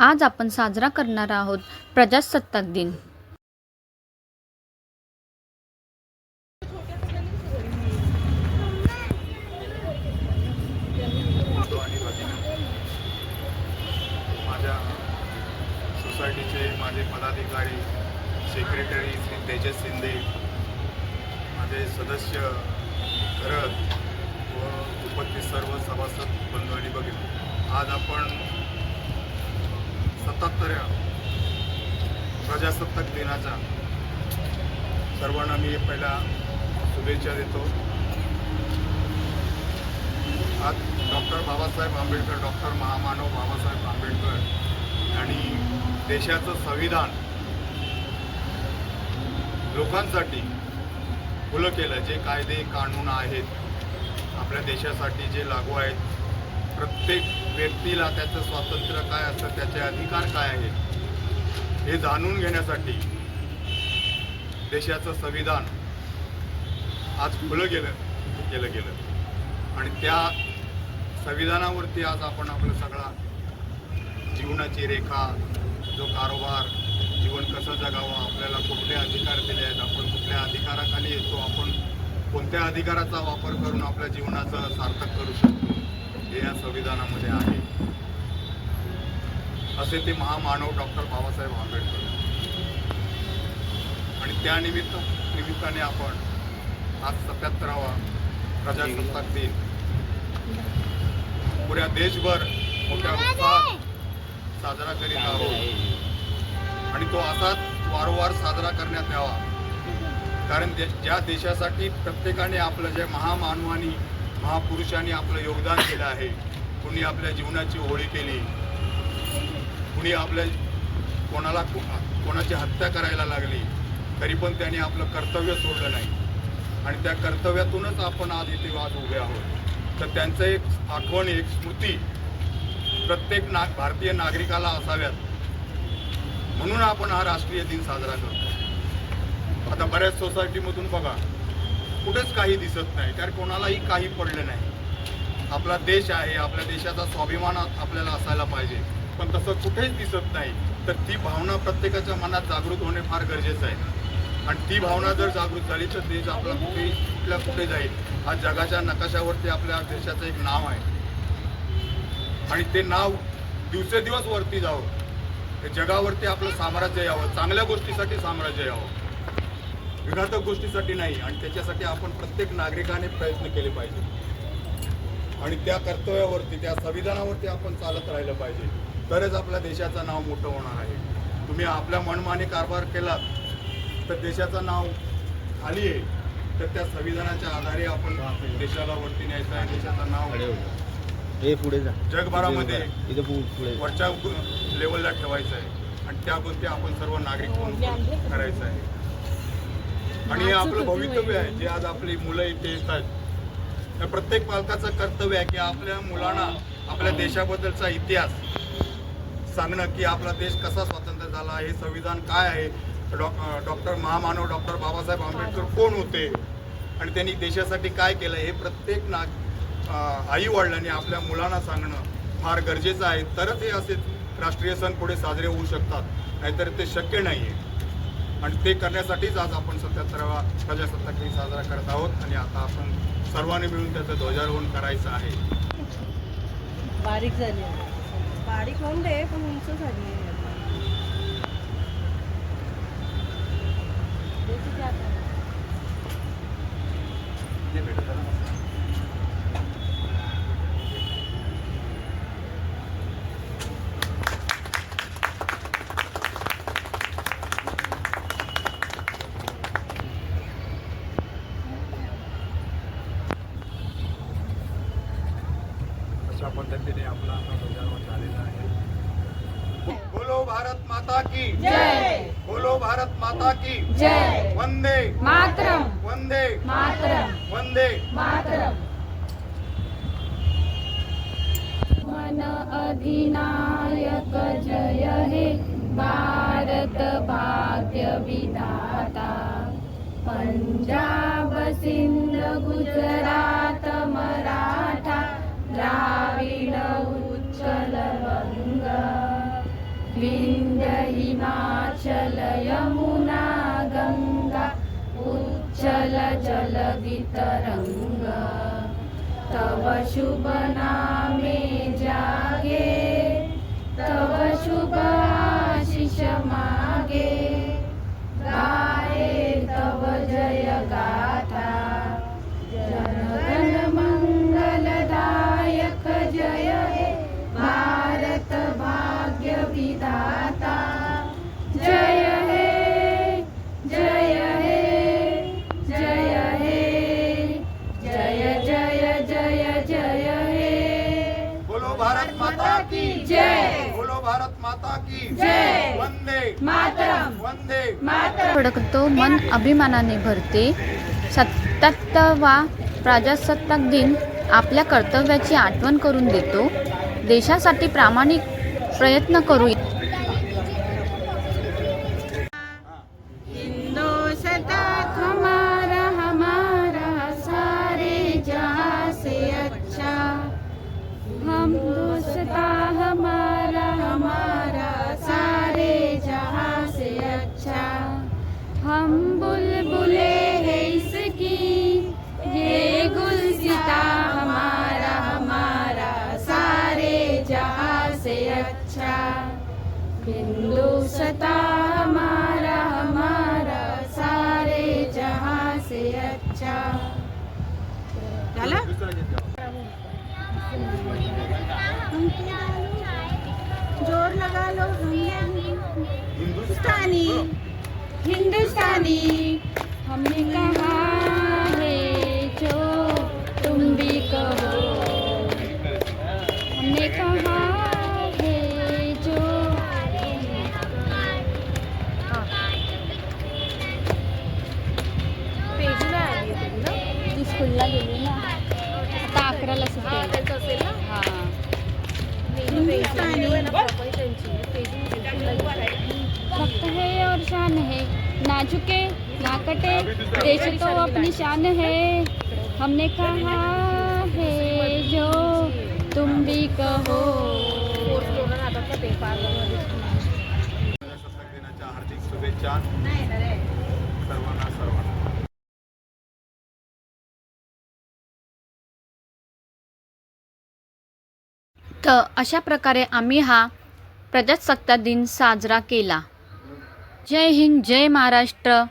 आज आपण साजरा करणार आहोत प्रजासत्ताक दिन. माझ्या सोसायटीचे माझे पदाधिकारी सेक्रेटरी श्री तेजस शिंदे माझे सदस्य भरत व उपस्थित सर्व सभासद बंधू आणि बघितले. आज आपण सत्याहत्तऱ्या प्रजासत्ताक दिनाचा सर्वांना मी पहिला शुभेच्छा देतो. आज डॉक्टर बाबासाहेब आंबेडकर डॉक्टर महामानव बाबासाहेब आंबेडकर आणि देशाचं संविधान लोकांसाठी खुलं केलं. जे कायदे कानून आहेत आपल्या देशासाठी जे लागू आहेत प्रत्येक व्यक्तीला त्याचं स्वातंत्र्य काय असतं त्याचे अधिकार काय आहेत हे जाणून घेण्यासाठी देशाचं संविधान आज खुलं गेलं केलं गेलं. आणि त्या संविधानावरती आज आपण आपलं सगळा जीवनाची रेखा जो कारोबार जीवन कसं जगावं आपल्याला कुठले अधिकार दिले आहेत आपण कुठल्या अधिकाराखाली येतो आपण कोणत्या अधिकाराचा वापर करून आपल्या जीवनाचं सार्थक करू शकतो. हे या संविधानामध्ये आहे. असे ते महामानव डॉक्टर बाबासाहेब आंबेडकर. आणि त्या निमित्त निमित्ताने आपण आज सत्याहत्तरावा प्रजासत्ताक दिन. पुऱ्या देशभर मोठ्या उत्साहात साजरा करीत आहोत. आणि तो असाच वारंवार साजरा करण्यात यावा. कारण ज्या देशासाठी प्रत्येकाने आपलं जे महामानवानी महापुरुषांनी आपलं योगदान केलं आहे. कुणी आपल्या जीवनाची होळी केली. कुणी आपल्या कोणाला कोणाची हत्या करायला लागली. तरी पण त्यांनी आपलं कर्तव्य सोडलं नाही. आणि त्या कर्तव्यातूनच आपण आज इथे आज उभे आहोत. तर त्यांचं एक आठवण एक स्मृती प्रत्येक नाग भारतीय नागरिकाला असाव्यात. म्हणून आपण हा राष्ट्रीय दिन साजरा करतो. आता बऱ्याच सोसायटीमधून बघा. कुठेच काही दिसत नाही कारण कोणालाही काही पडलं नाही. आपला देश आहे आपल्या देशाचा स्वाभिमान आपल्याला असायला पाहिजे. पण तसं कुठेच दिसत नाही. तर ती भावना प्रत्येकाच्या मनात जागृत होणे फार गरजेचं आहे. आणि ती भावना जर जागृत झाली तर देश आपला कुठे कुठल्या कुठे जाईल. आज जगाच्या नकाशावरती आपल्या देशाचं एक नाव आहे. आणि ते नाव दिवसेदिवस वरती जावं. जगावरती आपलं साम्राज्य यावं. चांगल्या गोष्टीसाठी साम्राज्य यावं. विघातक गोष्टीसाठी नाही आणि त्याच्यासाठी आपण प्रत्येक नागरिकाने प्रयत्न केले पाहिजे. आणि त्या कर्तव्यावरती त्या संविधानावरती आपण चालत राहिलं पाहिजे. तरच आपल्या देशाचं नाव मोठं होणार आहे. तुम्ही आपल्या मनमानी कारभार केलात तर देशाचं नाव खाली आहे. तर त्या संविधानाच्या आधारे आपण देशाला वरती न्यायचं आहे देशाचं नाव हे. पुढे जा. जगभरामध्ये इथं पु- पुढे जा. वरच्या लेवलला ठेवायचं आहे. आणि त्या गोष्टी आपण सर्व नागरिक म्हणून करायचं आहे. आणि हे आपलं भवितव्य आहे. जे आज आपली मुलं इथे येत आहेत त्या प्रत्येक पालकाचं कर्तव्य आहे की आपल्या मुलांना आपल्या देशाबद्दलचा इतिहास सांगणं की आपला देश कसा स्वतंत्र झाला हे संविधान काय आहे? डॉ डॉक्टर महामानव डॉक्टर बाबासाहेब आंबेडकर कोण होते? आणि त्यांनी देशासाठी काय केलं? हे प्रत्येक नाग आई वडिलांनी आपल्या मुलांना सांगणं फार गरजेचं आहे. तरच हे असे राष्ट्रीय सण पुढे साजरे होऊ शकतात. नाहीतर ते शक्य नाही आहे आणि ते करण्यासाठीच आज आपण सत्याहत्तरावा प्रजासत्ताक दिन साजरा करत आहोत आणि आता आपण सर्वांनी मिळून त्याचं ध्वजारोहण करायचं आहे. बारीक झाली आहे. बारीक होऊन दे पण उंच झाली आहे अशा पद्धतीने आपला हा ध्वजारोहण झालेला आहे. बोलो भारत माता की. जय. बोलो भारत माता की. जय. वंदे. मातरम. वंदे. मातरम. वंदे. मातरम. मन अधिनायक जय हे भारत भाग्य विधाता. पंजाब सिंध गुजरात मराठा. जल यमुना गङ्गा उज्जल जल तव शुभना भारत माता की जय। बोलो भारत माता की जय. वंदे। मातरम. वंदे। फडकतो मन अभिमानाने भरते. सत्याहत्तरवा प्रजासत्ताक दिन आपल्या कर्तव्याची आठवण करून देतो. देशासाठी प्रामाणिक प्रयत्न करू. हिंदुस्ता हमारा हमारा सारे जहाँ से अच्छा। ज़ोर लगा लो हिंदुस्तानी। हिंदुस्तानी। हमने कहा स्कूलला गेली ना। आता अकराला हा, सुटेल त्यांचं असेल ना? हाँ. वक्त है और शान है. नाजुके ना कटे देश तो अपनी शान है. हमने कहा है जो तुम भी कहो। हार्दिक शुभेच्छा सर्वांना सर्वांना. तर अशा प्रकारे आम्ही हा प्रजासत्ताक दिन साजरा केला. जय हिंद जय महाराष्ट्र.